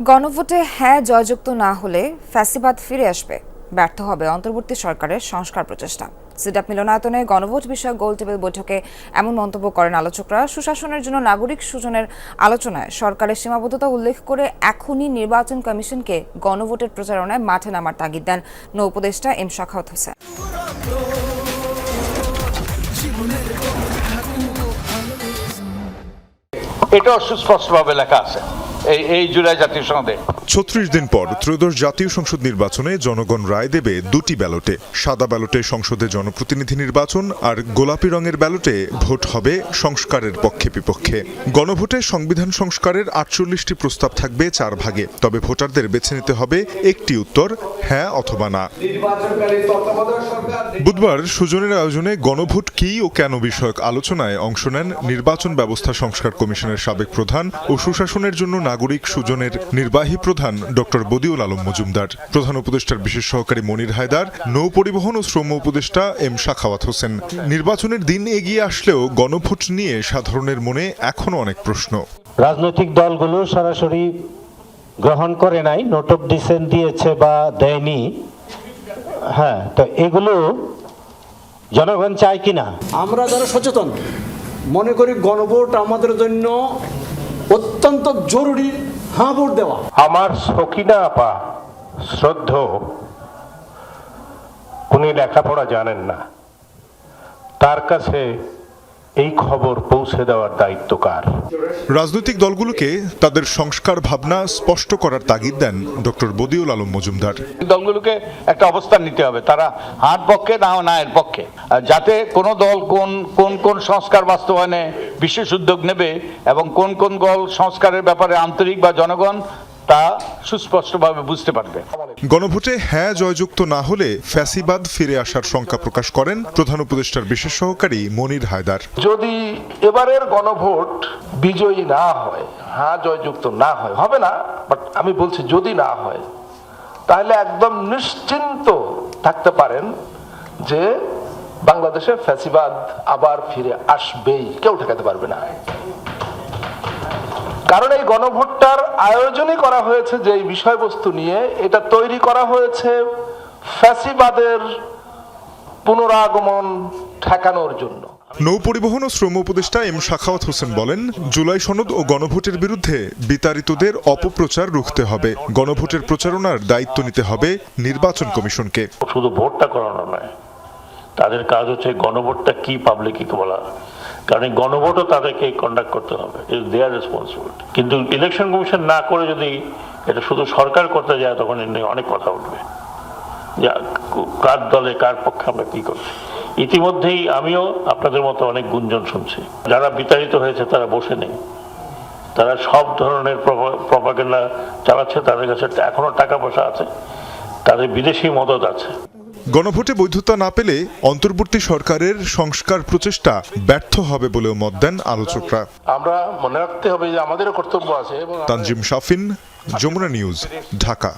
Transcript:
গণভোটে হ্যাঁ জয়যুক্ত না হলে ফ্যাসিবাদ ফিরে আসবে। ব্যর্থ হবে অন্তর্বর্তী সরকারের সংস্কার প্রচেষ্টা। সিডাপ মিলনায়তনে গণভোট বিষয়ক গোল টেবিল বৈঠকে এমন মন্তব্য করেন আলোচকরা। সুশাসনের জন্য নাগরিক সুজনের আলোচনায় সরকারের সীমাবদ্ধতা উল্লেখ করে এখনই নির্বাচন কমিশনকে গণভোটের প্রচারণায় মাঠে নামার তাগিদ দেন নৌ উপদেষ্টা এম শাখাওয়াত হোসেন। এটাও সুস্পষ্টভাবে লেখা আছে। এই এই জুলাই জাতীয় সনদে ছত্রিশ দিন পর ত্রয়োদশ জাতীয় সংসদ নির্বাচনে জনগণ রায় দেবে দুটি ব্যালটে। সাদা ব্যালটে সংসদে জনপ্রতিনিধি নির্বাচন আর গোলাপি রঙের ব্যালটে ভোট হবে সংস্কারের পক্ষে বিপক্ষে। গণভোটে সংবিধান সংস্কারের আটচল্লিশটি প্রস্তাব থাকবে চার ভাগে। তবে ভোটারদের বেছে নিতে হবে একটি উত্তর হ্যাঁ অথবা না। বুধবার সুজনের আয়োজনে গণভোট কি ও কেন বিষয়ক আলোচনায় অংশ নেন নির্বাচন ব্যবস্থা সংস্কার কমিশনের সাবেক প্রধান ও সুশাসনের জন্য নাগরিক সুজনের নির্বাহী প্রধান ডক্টর বদিউল আলম মজুমদার প্রধান উপদেষ্টার বিশেষ সহকারী মনির হায়দার নৌ পরিবহন ও শ্রম উপদেষ্টা এম শাখাওয়াত হোসেন। নির্বাচনের দিন এগিয়ে আসলেও গণভোট নিয়ে সাধারণের মনে এখনও অনেক প্রশ্ন। রাজনৈতিক দলগুলো সরাসরি গ্রহণ করে নাই নোট অফ ডিসেন্ট দিয়েছে বা দেয়নি। হ্যাঁ তো এগুলো জনগণ চায় কিনা? আমরা যারা সচেতন মনে করি গণভোট আমাদের জন্য অত্যন্ত জরুরি হাঁ দেওয়া। আমার সকিনা আপা শ্রদ্ধ। উনি লেখাপড়া জানেন না। তার কাছে এই খবর পৌঁছে দেওয়ার দায়িত্ব কার? রাজনৈতিক দলগুলোকে তাদের সংস্কার ভাবনা স্পষ্ট করার তাগিদ দেন ডক্টর বদিউল আলম মজুমদার। দলগুলোকে একটা অবস্থান নিতে হবে। তারা হার পক্ষে না না এর পক্ষে যাতে কোন দল কোন কোন কোন সংস্কার বাস্তবায়নে বিশেষ উদ্যোগ নেবে এবং কোন কোন দল সংস্কারের ব্যাপারে আন্তরিক বা জনগণ তা সুস্পষ্টভাবে বুঝতে পারবে। গণভোটে হ্যাঁ জয়যুক্ত না হলে ফ্যাসিবাদ ফিরে আসার শঙ্কা প্রকাশ করেন প্রধান উপদেষ্টার বিশেষ সহকারী মনির হায়দার। যদি এবারের গণভোট বিজয়ী না হয় হ্যাঁ জয়যুক্ত না হয়, হবে না বাট আমি বলছি যদি না হয়, তাহলে একদম নিশ্চিন্ত থাকতে পারেন যে বাংলাদেশে ফ্যাসিবাদ আবার ফিরে আসবেই, কেউ ঠেকাতে পারবে না। কারণ এই গণভোটটার আয়োজনই করা হয়েছে যে এই বিষয়বস্তু নিয়ে। এটা তৈরি করা হয়েছে ফ্যাসিবাদের পুনরাগমন ঠেকানোর জন্য। নৌ পরিবহন ও শ্রম উপদেষ্টা এম শাখাওয়াত হোসেন বলেন জুলাই সনদ ও গণভোটের বিরুদ্ধে বিতাড়িতদের অপপ্রচার রুখতে হবে। গণভোটের প্রচারণার দায়িত্ব নিতে হবে নির্বাচন কমিশনকে। শুধু ভোটটা করানো নয় তাদের কাজ হচ্ছে গণভোটটা কি পাবলিককে বলা। কারণ গণভোটও তাদেরকে কন্ডাক্ট করতে হবে ইজ দেয়ার রেসপন্সিবিলিটি কিন্তু ইলেকশন কমিশন না করে যদি এটা শুধু সরকার করতে যায়, তখন নিয়ে অনেক কথা উঠবে। যে, কার দলে কার পক্ষে আমরা কি করছি? ইতিমধ্যেই আমিও আপনাদের মতো অনেক গুঞ্জন শুনছি। যারা বিতাড়িত হয়েছে, তারা বসে নেই। তারা সব ধরনের প্রপাগেন্ডা চালাচ্ছে, তাদের কাছে এখনও টাকা পয়সা আছে। তাদের বিদেশি মদত আছে। গণভোটে বৈধতা না পেলে অন্তর্বর্তী সরকারের সংস্কার প্রচেষ্টা ব্যর্থ হবে বলেও মত দেন আলোচকরা। আমরা মনে রাখতে হবে যে আমাদেরও কর্তব্য আছে তানজিম শাফিন যমুনা নিউজ ঢাকা।